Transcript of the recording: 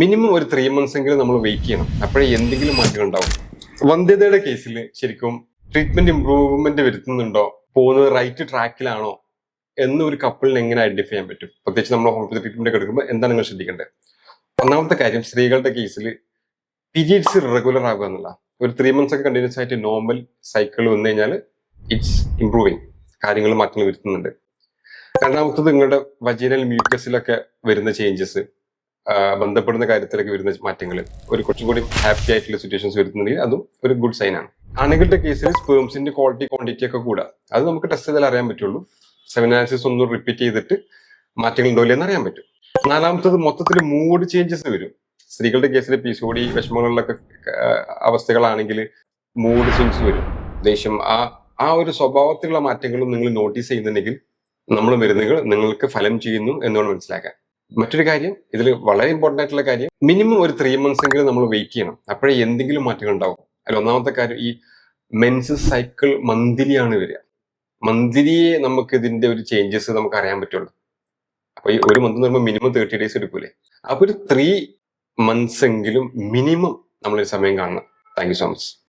Minimum ഒരു three months എങ്കിലും നമ്മൾ വെയിറ്റ് ചെയ്യണം. അപ്പോഴേ എന്തെങ്കിലും മാറ്റം ഉണ്ടാവും. വന്ധ്യതയുടെ കേസിൽ ശരിക്കും ട്രീറ്റ്മെന്റ് ഇംപ്രൂവ്മെന്റ് വരുത്തുന്നുണ്ടോ? പോകുന്നത് റൈറ്റ് ട്രാക്കിലാണോ എന്ന് ഒരു കപ്പിളിന് എങ്ങനെ ഐഡന്റിഫൈ ചെയ്യാൻ പറ്റും? പ്രത്യേകിച്ച് നമ്മൾ ഹോമിയോപ്പതി ട്രീറ്റ്മെന്റ് ഒക്കെ എടുക്കുമ്പോൾ എന്താണ് നിങ്ങൾ ശ്രദ്ധിക്കേണ്ടത്? ഒന്നാമത്തെ കാര്യം സ്ത്രീകളുടെ കേസിൽ പീരീഡ്സ് റെഗുലർ ആകുക എന്നുള്ള ഒരു ത്രീ മന്ത്സ് ഒക്കെ കണ്ടിന്യൂസ് ആയിട്ട് നോർമൽ സൈക്കിൾ വന്നു കഴിഞ്ഞാൽ ഇറ്റ്സ് ഇംപ്രൂവിങ് കാര്യങ്ങൾ മാറ്റങ്ങൾ വരുത്തുന്നുണ്ട്. രണ്ടാമത്തത് നിങ്ങളുടെ വജീനൽ മ്യൂക്കസിലൊക്കെ വരുന്ന ചേഞ്ചസ് ബന്ധപ്പെടുന്ന കാര്യത്തിലൊക്കെ വരുന്ന മാറ്റങ്ങൾ. ഒരു കുറച്ചും കൂടി ഹാപ്പി ആയിട്ടുള്ള സിറ്റുവേഷൻസ് വരുന്നുണ്ടെങ്കിൽ അതും ഒരു ഗുഡ് സൈൻ ആണ്. ആണുങ്ങളുടെ കേസിൽ സ്പേംസിന്റെ ക്വാളിറ്റി ക്വാണ്ടിറ്റി ഒക്കെ കൂടാ. അത് നമുക്ക് ടെസ്റ്റ് ചെയ്താൽ അറിയാൻ പറ്റുള്ളൂ. സെമിനാസിസ് ഒന്ന് റിപ്പീറ്റ് ചെയ്തിട്ട് മാറ്റങ്ങൾ ഉണ്ടോ ഇല്ലെന്ന് അറിയാൻ പറ്റും. നാലാമത്തത് മൊത്തത്തിൽ മൂഡ് ചേഞ്ചസ് വരും. സ്ത്രീകളുടെ കേസിൽ പി സി ഓടി വിഷമങ്ങളിലൊക്കെ അവസ്ഥകളാണെങ്കിൽ മൂഡ് സ്വിങ്സ് വരും. ദേഷ്യം ആ ആ ഒരു സ്വഭാവത്തിലുള്ള മാറ്റങ്ങളും നിങ്ങൾ നോട്ടീസ് ചെയ്യുന്നുണ്ടെങ്കിൽ നമ്മൾ മരുന്നുകൾ നിങ്ങൾക്ക് ഫലം ചെയ്യുന്നു എന്നാണ് മനസ്സിലാക്കാൻ. മറ്റൊരു കാര്യം ഇതിൽ വളരെ ഇമ്പോർട്ടന്റ് ആയിട്ടുള്ള കാര്യം മിനിമം ഒരു ത്രീ മന്ത്സ് എങ്കിലും നമ്മൾ വെയിറ്റ് ചെയ്യണം. അപ്പോഴേ എന്തെങ്കിലും മാറ്റങ്ങൾ ഉണ്ടാവും. അതിൽ ഒന്നാമത്തെ കാര്യം ഈ മെൻസ് സൈക്കിൾ മന്ത്ലി ആണ് വരിക. മന്ത്ലിയെ നമുക്ക് ഇതിന്റെ ഒരു ചേഞ്ചസ് നമുക്ക് അറിയാൻ പറ്റുള്ളൂ. അപ്പൊ ഈ ഒരു മന്ത് വരുമ്പോൾ മിനിമം തേർട്ടി ഡേയ്സ് എടുക്കൂലേ? അപ്പൊ ഒരു ത്രീ മന്ത്സ് എങ്കിലും മിനിമം നമ്മളൊരു സമയം കാണണം. Thank you so much